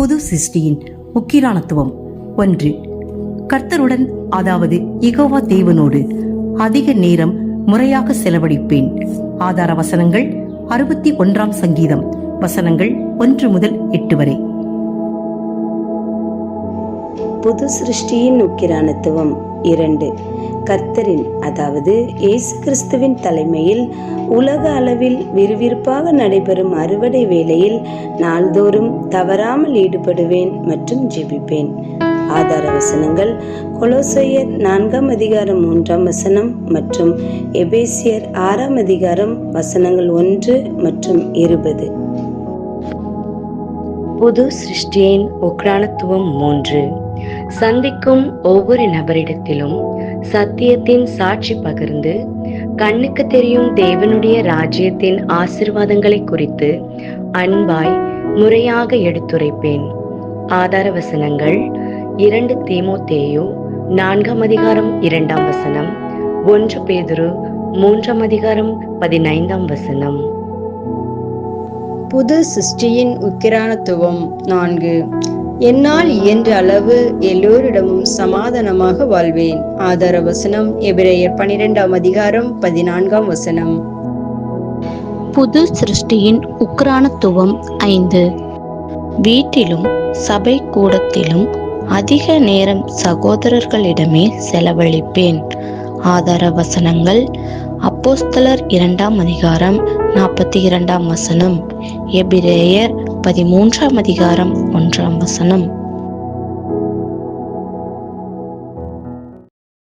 சிருஷ்டியின் முக்கிரானத்துவம் ஒன்று கர்த்தருடன் அதாவது இகோவா தேவனோடு அதிக நேரம் முறையாக செலவழிப்பேன். ஆதார வசனங்கள் அறுபத்தி ஒன்றாம் சங்கீதம் வசனங்கள் ஒன்று முதல் எட்டு வரை. புது சிருஷ்டியின் உக்கிரானத்துவம் இரண்டு. கர்த்தரின் அதாவது இயேசு கிறிஸ்துவின் தலைமையில் உலக அளவில் விறுவிறுப்பாக நடைபெறும் அறுவடை வேளையில் நாள்தோறும் தவறாமல் ஈடுபடுவேன் மற்றும் ஜெபிப்பேன். ஆதார வசனங்கள் கொலோசையர் நான்காம் அதிகாரம் மூன்றாம் வசனம் மற்றும் எபேசியர் ஆறாம் அதிகாரம் வசனங்கள் ஒன்று மற்றும் இருபது. புது சிருஷ்டியின் உக்ரானத்துவம் மூன்று. சந்திக்கும் ஒவ்வொரு நபரிடத்திலும் சத்தியத்தின் சாட்சி பகிர்ந்து கண்ணுக்கு தெரியும் தேவனுடைய ராஜ்யத்தின் ஆசிர்வாதங்களை குறித்து அன்பாய் முறையாக எடுத்துரைப்பேன். ஆதார வசனங்கள் இரண்டு தீமோத்தேயு நான்காம் அதிகாரம் இரண்டாம் வசனம் ஒன்று பேதுரு மூன்றாம் அதிகாரம் பதினைந்தாம் வசனம். புது சிருஷ்டியின் உக்கிரானத்துவம் நான்கு. என்னால் இயன்ற அளவு எல்லோரிடமும் சமாதானமாக வாழ்வேன். ஆதார வசனம் எபிரேயர் பனிரெண்டாம் அதிகாரம் பதினான்காம் வசனம். புது சிருஷ்டியின் உக்ரானத்துவம் ஐந்து. வீட்டிலும் சபை கூடத்திலும் அதிக நேரம் சகோதரர்களிடமே செலவழிப்பேன். ஆதார வசனங்கள் அப்போஸ்தலர் இரண்டாம் அதிகாரம் நாற்பத்தி இரண்டாம் வசனம். எபிரேயர் பதிமூன்றாம் அதிகாரம் ஒன்றாம் வசனம்.